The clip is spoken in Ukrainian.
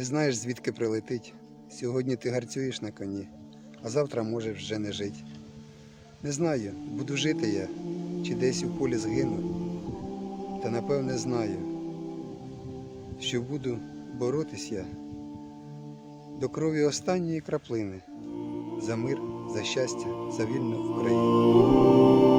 Не знаєш, звідки прилетить. Сьогодні ти гарцюєш на коні, а завтра можеш вже не жити. Не знаю, буду жити я, чи десь у полі згину. Та напевне знаю, що буду боротись я до крові останньої краплини за мир, за щастя, за вільну Україну.